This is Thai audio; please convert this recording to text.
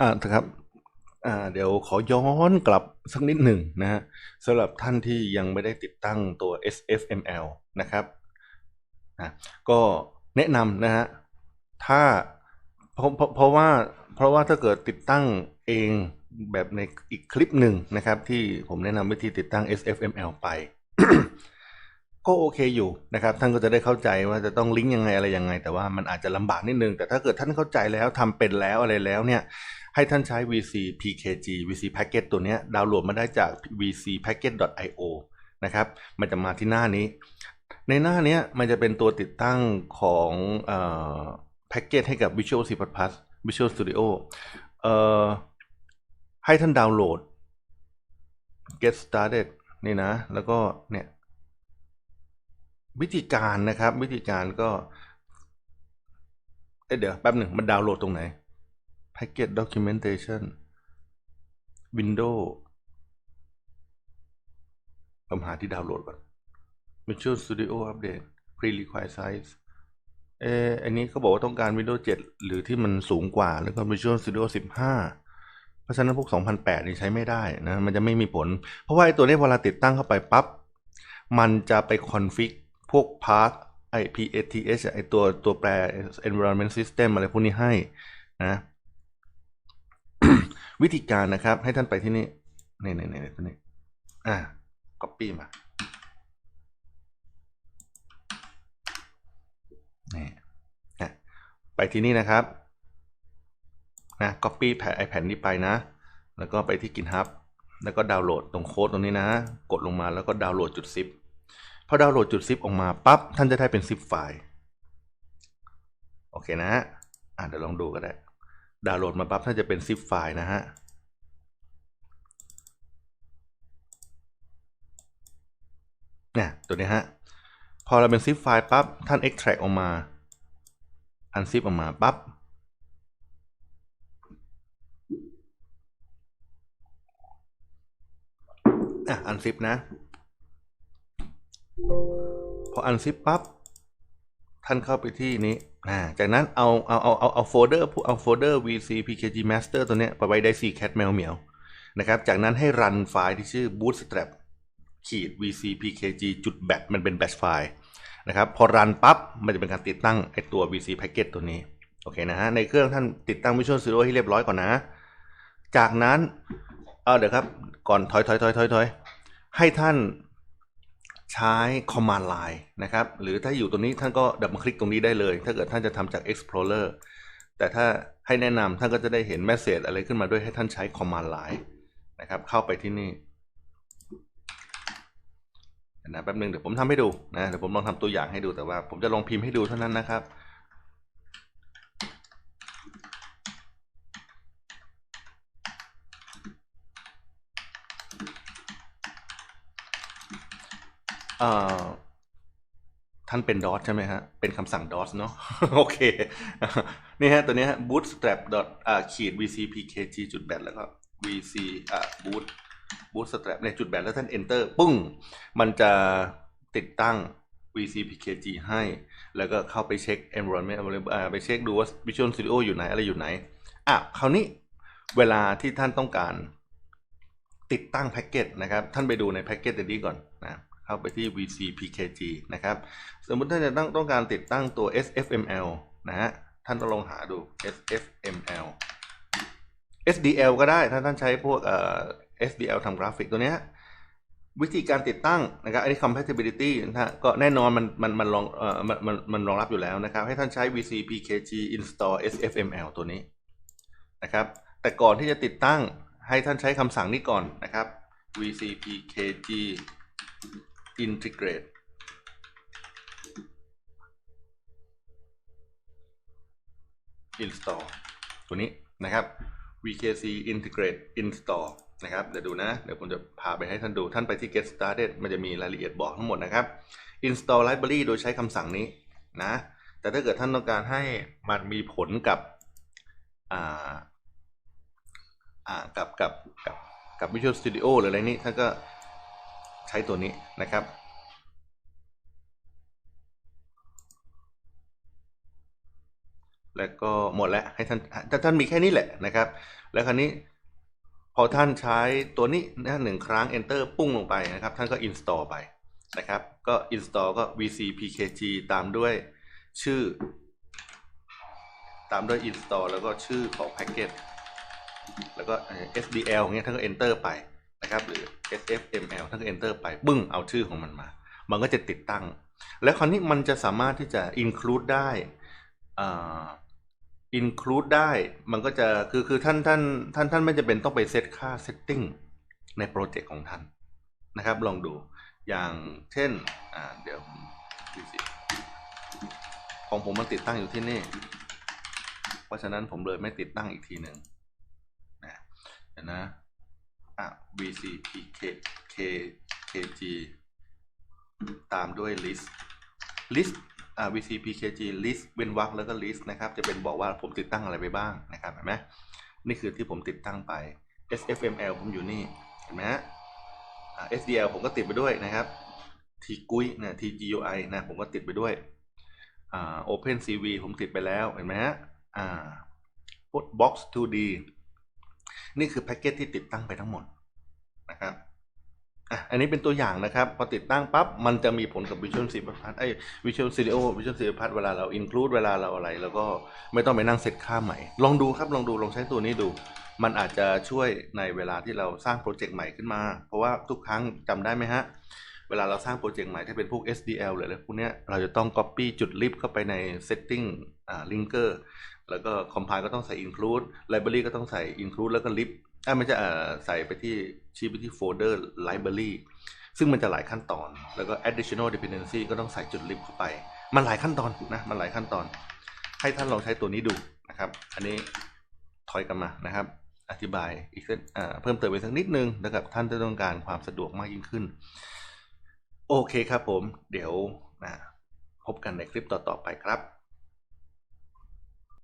อ่าครับอ่าเดี๋ยวขอย้อนกลับสักนิดหนึ่งนะฮะสำหรับท่านที่ยังไม่ได้ติดตั้งตัว SFML นะครับนะก็แนะนำนะฮะถ้าเพราะเพราะเพราะว่าเพราะว่าถ้าเกิดติดตั้งเองแบบในอีกคลิปหนึ่งนะครับ ที่ผมแนะนำวิธีติดตั้ง SFML ไป ก็โอเคอยู่นะครับ ท่านก็จะได้เข้าใจว่าจะต้องลิงก์ยังไงอะไรยังไง แต่ว่ามันอาจจะลำบากนิดนึง แต่ถ้าเกิดท่านเข้าใจแล้วทำเป็นแล้วอะไรแล้วเนี่ยให้ท่านใช้ VC PKG VC Packet ตัวนี้ดาวน์โหลดมาได้จาก vcpacket.io นะครับมันจะมาที่หน้านี้ ในหน้านี้มันจะเป็นตัวติดตั้งของแพ็กเกจให้กับ Visual C++ Visual Studio ให้ท่านดาวน์โหลด get started นี่นะ แล้วก็เนี่ย วิธีการนะครับ วิธีการก็เเดี๋ยวแป๊บหนึ่งมันดาวน์โหลดตรงไหน Packet Documentation Windows ผมหาที่ดาวน์โหลดก่อน Visual Studio Update Pre-required size เอออันนี้เขาบอกว่าต้องการ Windows 7 หรือที่มันสูงกว่า แล้วก็ Visual Studio 15 เพราะฉะนั้นพวก 2008 นี่ใช้ไม่ได้นะ มันจะไม่มีผล เพราะว่าไอ้ตัวนี้เวลาติดตั้งเข้าไปปั๊บ มันจะไปคอนฟิก พวก Path ไอ PATH ไอตัวตัวแปร environment system อะไรพวกนี้ให้นะ วิธีการนะครับ ให้ท่านไปที่นี่นี่นี่นี่ตัวนี้อ่า copy มานี่นะไปที่นี่นะครับนะ copy แผ่นไอแผ่นนี้ไปนะ แล้วก็ไปที่ GitHub แล้วก็ดาวน์โหลดตรงโค้ดตรงนี้นะ กดลงมาแล้วก็ดาวน์โหลดจุด zip พอดาวน์โหลดจุด zip ออกมาปั๊บท่านจะได้เป็น zip ไฟล์โอเคนะฮะอ่าเดี๋ยวลองดูก็ได้ ดาวน์โหลดมาปั๊บท่านจะเป็น zip ไฟล์นะฮะเนี่ยตัวนี้ฮะพอเราเป็น zip ไฟล์ปั๊บท่าน extract ออกมา unzip ออกมาปั๊บอะ unzip นะ พอ unzip ปั๊บท่านเข้าไปที่นี้อ่าจากนั้นเอาเอาเอาเอาเอาโฟลเดอร์เอาโฟลเดอร์ vc pkg master ตัวเนี้ยไปไว้ได้4 cat แมวเหมียวนะครับ จากนั้นให้รันไฟล์ที่ชื่อ bootstrap ขีด vc pkg จุด bat มันเป็น batch ไฟล์นะครับพอรันปั๊บมันจะเป็นการติดตั้งไอตัว vc packet ตัวนี้ โอเคนะฮะ ในเครื่องท่านติดตั้ง Visual Studio ให้เรียบร้อยก่อนนะ จากนั้น เออเดี๋ยวครับ ก่อนถอยถอยถอยถอยถอยให้ท่าน ใช้ command line นะครับ หรือถ้าอยู่ตรงนี้ท่านก็ดับมาคลิกตรงนี้ได้เลย ถ้าเกิดท่านจะทำจาก explorer แต่ถ้าให้แนะนำท่านก็จะได้เห็น message อะไรขึ้นมาด้วยให้ท่านใช้ command line นะครับ เข้าไปที่นี่นะแป๊บนึงเดี๋ยวผมทำให้ดูนะเดี๋ยวผมลองทำตัวอย่างให้ดูแต่ว่า ผมจะลองพิมพ์ให้ดูเท่านั้นนะครับ ท่านเป็น DOS ใช่ไหมฮะ เป็นคำสั่ง DOS เนาะ โอเค นี่ฮะ ตัวนี้ฮะ bootstrap dot ขีด vcpkg จุดแบตแล้วก็ vc อ่า boot bootstrap ในจุดแบตแล้วท่าน enter ปึ้ง มันจะติดตั้ง vcpkg ให้ แล้วก็เข้าไปเช็ค environment ไปเช็คดูว่า Visual Studio อยู่ไหน อะไรอยู่ไหน อะ คราวนี้เวลาที่ท่านต้องการติดตั้งแพ็กเกจนะครับ ท่านไปดูในแพ็กเกจตัวนี้ก่อนนะ เข้าไปที่ VC PKG นะครับ สมมุติท่านจะต้องต้องการติดตั้งตัว SFML นะฮะ ท่านต้องลองหาดู SFML SDL ก็ได้ ถ้าท่านใช้พวกเอ่อ SDL ทำกราฟิกตัวเนี้ยวิธีการติดตั้งนะครับอันนี้ compatibility นะฮะก็แน่นอนมันมันมันรองเอ่อมันมันมันรองรับอยู่แล้วนะครับ ให้ท่านใช้ VC PKG install SFML ตัวนี้นะครับ แต่ก่อนที่จะติดตั้งให้ท่านใช้คำสั่งนี้ก่อนนะครับ vc pkg Integrate install ตัวนี้นะครับ vkc integrate install นะครับ เดี๋ยวดูนะ เดี๋ยวผมจะพาไปให้ท่านดู ท่านไปที่ get started มันจะมีรายละเอียดบอกทั้งหมดนะครับ install library โดยใช้คำสั่งนี้นะ แต่ถ้าเกิดท่านต้องการให้มันมีผลกับอ่าอ่ากับกับกับกับ Visual Studio หรืออะไรนี้ ท่านก็ ใช้ตัวนี้นะครับ และแล้วก็หมดแล้วให้ท่านท่านท่านมีแค่นี้แหละนะครับ แล้วคราวนี้พอท่านใช้ตัวนี้นะหนึ่งครั้ง enter ปุ้งลงไปนะครับ ท่านก็ install ไปนะครับ ก็ install ก็ vc pkg ตามด้วยชื่อ ตามด้วย install แล้วก็ชื่อของ package แล้วก็เอ่อ sdl เงี้ยท่านก็ enter ไป นะครับหรือ sfml ท่านก็ enter ไปปึ้งเอาชื่อของมันมา มันก็จะติดตั้ง แล้วคราวนี้มันจะสามารถที่จะ include ได้อ่า include ได้มันก็จะคือคือท่านท่านท่านท่านไม่จำเป็นต้องไปเซตค่า setting ในโปรเจกต์ของท่านนะครับ ลองดูอย่างเช่นอ่าเดี๋ยวของผมมันติดตั้งอยู่ที่นี่ เพราะฉะนั้นผมเลยไม่ติดตั้งอีกทีหนึ่งนะเดี๋ยวนะ อะ vcpk k kg ตามด้วย list list อ่า vcpkg list เว้นวรรคแล้วก็ list นะครับ จะเป็นบอกว่าผมติดตั้งอะไรไปบ้างนะครับ เห็นไหมนี่คือที่ผมติดตั้งไป sfml ผมอยู่นี่ เห็นไหมฮะ sdl ผมก็ติดไปด้วยนะครับ tgui นะ tgui นะ ผมก็ติดไปด้วยอ่า opencv ผมติดไปแล้ว เห็นไหมฮะ อ่า box 2d นี่คือแพ็กเกจที่ติดตั้งไปทั้งหมดนะครับอะอันนี้เป็นตัวอย่างนะครับ พอติดตั้งปั๊บ มันจะมีผลกับ Visual Studio Path ไอ้ Visual Studio Visual Studio Path เวลาเรา include เวลาเราอะไร แล้วก็ไม่ต้องไปนั่งเซตค่าใหม่ ลองดูครับ ลองดู ลองใช้ตัวนี้ดู มันอาจจะช่วยในเวลาที่เราสร้างโปรเจกต์ใหม่ขึ้นมา เพราะว่าทุกครั้งจำได้ไหมฮะ เวลาเราสร้างโปรเจกต์ใหม่ที่เป็นพวก SDL หรืออะไรพวกเนี้ยเราจะต้อง copy จุด lib เข้าไปใน setting อ่า linker แล้วก็ compile ก็ต้องใส่ include library ก็ต้องใส่ include แล้วก็ lib อ่าไม่ใช่ใส่ไปที่ชี้ไปที่โฟลเดอร์ library ซึ่งมันจะหลายขั้นตอน แล้วก็ additional dependency ก็ต้องใส่จุด lib เข้าไป มันหลายขั้นตอนนะ มันหลายขั้นตอน ให้ท่านลองใช้ตัวนี้ดูนะครับ อันนี้ถอยกลับมานะครับ อธิบายอีกสักอ่าเพิ่มเติมไปสักนิดนึงนะครับ ท่านจะต้องการความสะดวกมากยิ่งขึ้น โอเคครับผม เดี๋ยวนะพบกันในคลิปต่อๆไปครับ